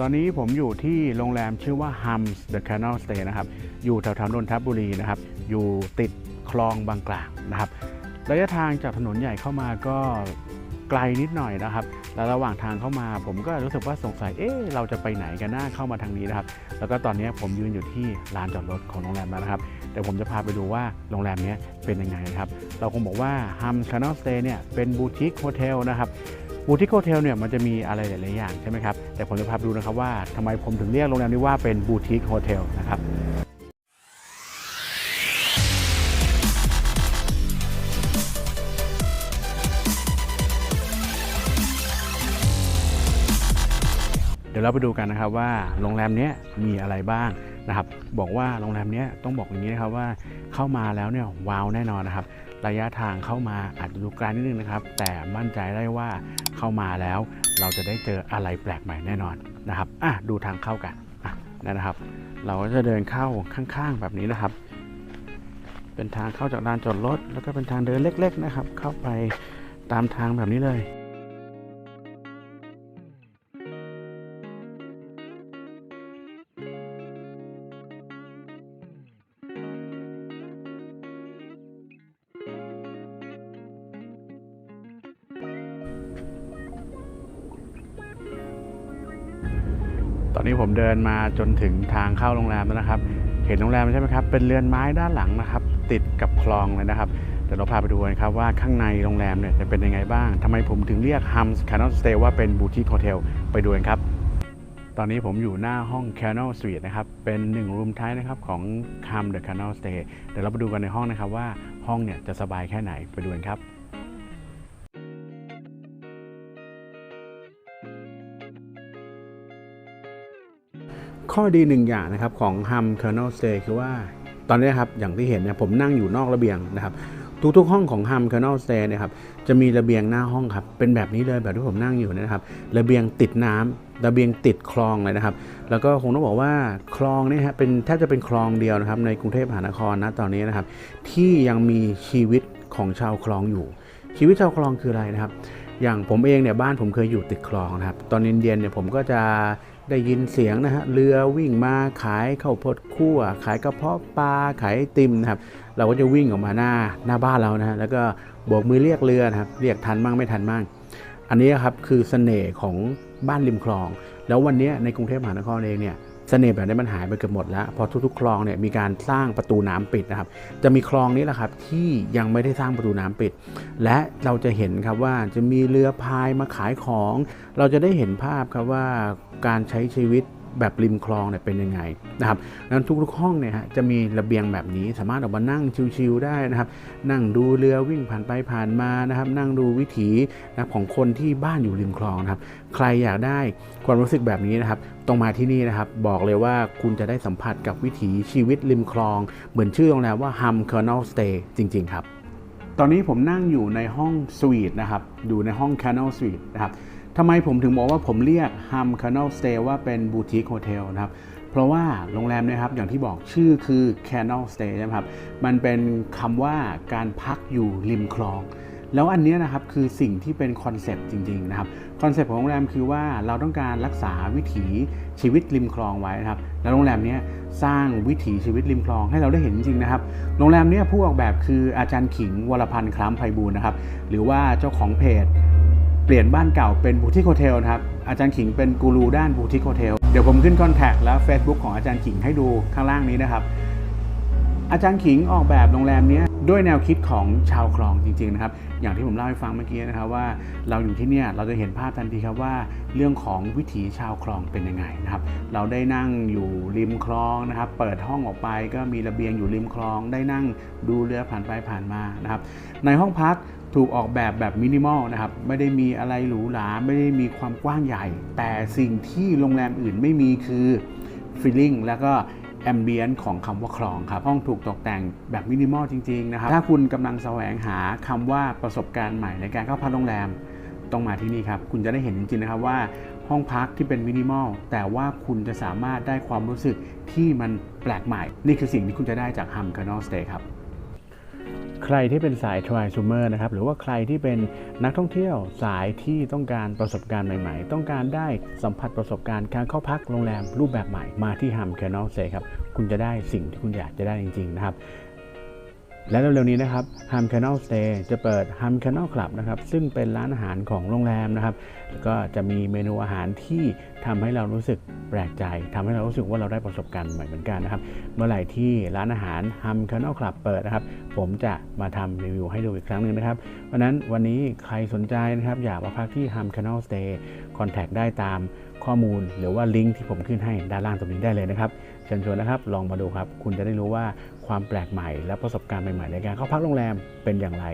ตอนนี้ผมอยู่ที่โรงแรมชื่อว่า Hums The Canal Stay นะครับ อยู่แถวๆนนทบุรีนะครับ อยู่ติดคลองบางกลางนะครับ ระยะทางจากถนนใหญ่เข้ามาก็ไกลนิดหน่อยนะครับ แล้วระหว่างทางเข้ามา ผมก็รู้สึกว่าสงสัย เอ๊ะ เราจะไปไหนกันหน้าเข้ามาทางนี้นะครับ แล้วก็ตอนนี้ผมยืนอยู่ที่ลานจอดรถของโรงแรมแล้วนะครับ เดี๋ยวผมจะพาไปดูว่าโรงแรมนี้เป็นยังไงนะครับ เราคงบอกว่า Hum Canal Stay เนี่ยเป็นบูติกโฮเทลนะครับ บูติกโฮเทลเนี่ยมันจะมีอะไรหลาย ๆ อย่างใช่ไหมครับ แต่ผมจะพาไปดูนะครับว่าทำไมผมถึงเรียกโรงแรมนี้ว่าเป็นบูติกโฮเทลนะครับเดี๋ยวเราไปดูกันนะครับว่าโรงแรมนี้มีอะไรบ้าง นะครับบอกว่าโรงแรมนี้ต้องบอกอย่างนี้นะครับว่าเข้ามาแล้วเนี่ยว้าวแน่นอนนะครับ ระยะทางเข้ามาอาจจะดูไกลนิดนึงนะครับ แต่มั่นใจได้ว่าเข้ามาแล้วเราจะได้เจออะไรแปลกใหม่แน่นอนนะครับอะดูทางเข้ากันอะนั่นนะครับ เราก็จะเดินเข้าข้างๆ แบบนี้นะครับ เป็นทางเข้าจากลานจอดรถแล้วก็เป็นทางเดินเล็ก ๆ นะครับ เข้าไปตามทางแบบนี้เลย ตอนนี้ผมเดินมาจนถึงทางเข้าโรงแรมแล้วนะครับ เห็นโรงแรมใช่ไหมครับ เป็นเรือนไม้ด้านหลังนะครับ ติดกับคลองเลยนะครับ เดี๋ยวเราพาไปดูกันครับว่าข้างในโรงแรมเนี่ยจะเป็นยังไงบ้างทำไมผมถึงเรียก Hums Canal Stay ว่าเป็นบูติกโฮเทลไปดูกันครับ ตอนนี้ผมอยู่หน้าห้อง Canal Suite นะครับ เป็นหนึ่งรูมท้ายนะครับของ Hum The Canal Stay เดี๋ยวเราไปดูกันในห้องนะครับว่าห้องเนี่ยจะสบายแค่ไหนไปดูกันครับ ข้อดีหนึ่งอย่างนะครับของ Hum Kernel Stay คือว่าตอนนี้ครับอย่างที่เห็นเนี่ยผมนั่งอยู่นอกระเบียงนะครับทุกๆห้องของ Hum Kernel Stay เนี่ยครับจะมีระเบียงหน้าห้องครับเป็นแบบนี้เลยแบบที่ผมนั่งอยู่เนยนะครับระเบียงติดน้ำระเบียงติดคลองเลยนะครับ แล้วก็คงต้องบอกว่าคลองเนี่ยฮะเป็นแทบจะเป็นคลองเดียวนะครับในกรุงเทพมหานครนะตอนนี้นะครับที่ยังมีชีวิตของชาวคลองอยู่ ชีวิตชาวคลองคืออะไรนะครับ อย่างผมเองเนี่ยบ้านผมเคยอยู่ติดคลองนะครับตอนเย็นๆเนี่ยผมก็จะ ได้ยินเสียงนะฮะเรือวิ่งมาขายข้าวโพดคั่ว ขายกระเพาะปลาขายติมนะครับ เราก็จะวิ่งออกมาหน้าหน้าบ้านเรานะฮะแล้วก็โบกมือเรียกเรือนะครับ เรียกทันมั่งไม่ทันมั่งอันนี้ครับคือเสน่ห์ของบ้านริมคลอง แล้ววันนี้ในกรุงเทพมหานครเองเนี่ย เสน่ห์แบบนี้มันหายไปเกือบหมดแล้ว พอทุกๆคลองเนี่ยมีการสร้างประตูน้ำปิดนะครับ จะมีคลองนี้แหละครับที่ยังไม่ได้สร้างประตูน้ำปิด และเราจะเห็นครับว่าจะมีเรือพายมาขายของ เราจะได้เห็นภาพครับว่าการใช้ชีวิต แบบริมคลองเนี่ยเป็นยังไงนะครับนั้นทุกๆห้องเนี่ยฮะจะมีระเบียงแบบนี้สามารถออกมานั่งชิลๆได้นะครับ นั่งดูเรือวิ่งผ่านไปผ่านมานะครับ นั่งดูวิถีนะของคนที่บ้านอยู่ริมคลองนะครับ ใครอยากได้ความรู้สึกแบบนี้นะครับต้องมาที่นี่นะครับ บอกเลยว่าคุณจะได้สัมผัสกับวิถีชีวิตริมคลอง เหมือนชื่อโรงแรมว่า Hum Kernel Stay จริง ๆ ครับ ตอนนี้ผมนั่งอยู่ในห้องสวีทนะครับ อยู่ในห้อง Canal Suite นะครับ ทำไมผมถึงบอกว่าผมเรียก Hum Canal Stay ว่าเป็นบูติกโฮเทลนะครับ เพราะว่าโรงแรมนะครับอย่างที่บอกชื่อคือ Canal Stay ใช่ไหมครับ มันเป็นคำว่าการพักอยู่ริมคลอง แล้วอันเนี้ยนะครับคือสิ่งที่เป็นคอนเซปต์จริงๆนะครับคอนเซปต์ของโรงแรมคือว่าเราต้องการรักษาวิถีชีวิตริมคลองไว้นะครับ แล้วโรงแรมนี้สร้างวิถีชีวิตริมคลองให้เราได้เห็นจริงนะครับ โรงแรมนี้ผู้ออกแบบคืออาจารย์ขิงวรพันธ์คล้ำไพบูลย์นะครับ หรือว่าเจ้าของเพจ เปลี่ยนบ้านเก่าเป็นบูติคโฮเทลนะครับ อาจารย์ขิงเป็นกูรูด้านบูติคโฮเทล เดี๋ยวผมขึ้นคอนแทคและ Facebook ของอาจารย์ขิงให้ดูข้างล่างนี้นะครับ อาจารย์ขิงออกแบบโรงแรมนี้ด้วยแนวคิดของชาวคลองจริงๆนะครับ อย่างที่ผมเล่าให้ฟังเมื่อกี้นะครับว่าเราอยู่ที่เนี่ยเราจะเห็นภาพทันทีครับว่าเรื่องของวิถีชาวคลองเป็นยังไงนะครับ เราได้นั่งอยู่ริมคลองนะครับ เปิดห้องออกไปก็มีระเบียงอยู่ริมคลอง ได้นั่งดูเรือผ่านไปผ่านมานะครับ ในห้องพักถูกออกแบบแบบมินิมอลนะครับ ไม่ได้มีอะไรหรูหราไม่ได้มีความกว้างใหญ่ แต่สิ่งที่โรงแรมอื่นไม่มีคือฟีลลิ่งแล้วก็ แอมเบียนของคำว่าคลองครับ ห้องถูกตกแต่งแบบมินิมอลจริง ๆ นะครับ ถ้าคุณกำลังแสวงหาคำว่าประสบการณ์ใหม่ในการเข้าพักโรงแรมต้องมาที่นี่ครับ คุณจะได้เห็นจริง ๆ นะครับว่าห้องพักที่เป็นมินิมอลแต่ว่าคุณจะสามารถได้ความรู้สึกที่มันแปลกใหม่ นี่คือสิ่งที่คุณจะได้จากฮัมแคนอสเตย์ครับ ใครที่เป็นสายทรายซูเมอร์นะครับหรือว่าใครที่เป็นนักท่องเที่ยวสายที่ต้องการประสบการณ์ใหม่ๆ ต้องการได้สัมผัสประสบการณ์การเข้าพักโรงแรมรูปแบบใหม่มาที่ฮัมแคนนอลเซครับคุณจะได้สิ่งที่คุณอยากจะได้จริงๆนะครับ และเร็วๆนี้นะครับ Ham Canal Stay จะเปิด Ham Canal Club นะครับซึ่งเป็นร้านอาหารของโรงแรมนะครับแล้วก็จะมีเมนูอาหารที่ทำให้เรารู้สึกแปลกใจทำให้เรารู้สึกว่าเราได้ประสบการณ์ใหม่เหมือนกันนะครับเมื่อไหร่ที่ร้านอาหาร Ham Canal Club เปิดนะครับผมจะมาทำรีวิวให้ดูอีกครั้งหนึ่งนะครับเพราะฉะนั้นวันนี้ใครสนใจนะครับอยากมาพักที่ Ham Canal Stay คอนแทคได้ตาม ข้อมูลหรือว่าลิงก์ที่ผมขึ้นให้ด้านล่างตรงนี้ได้เลยนะครับเชิญชวนนะครับลองมาดูครับ คุณจะได้รู้ว่าความแปลกใหม่ และประสบการณ์ใหม่ๆในการเข้าพักโรงแรมเป็นอย่างไร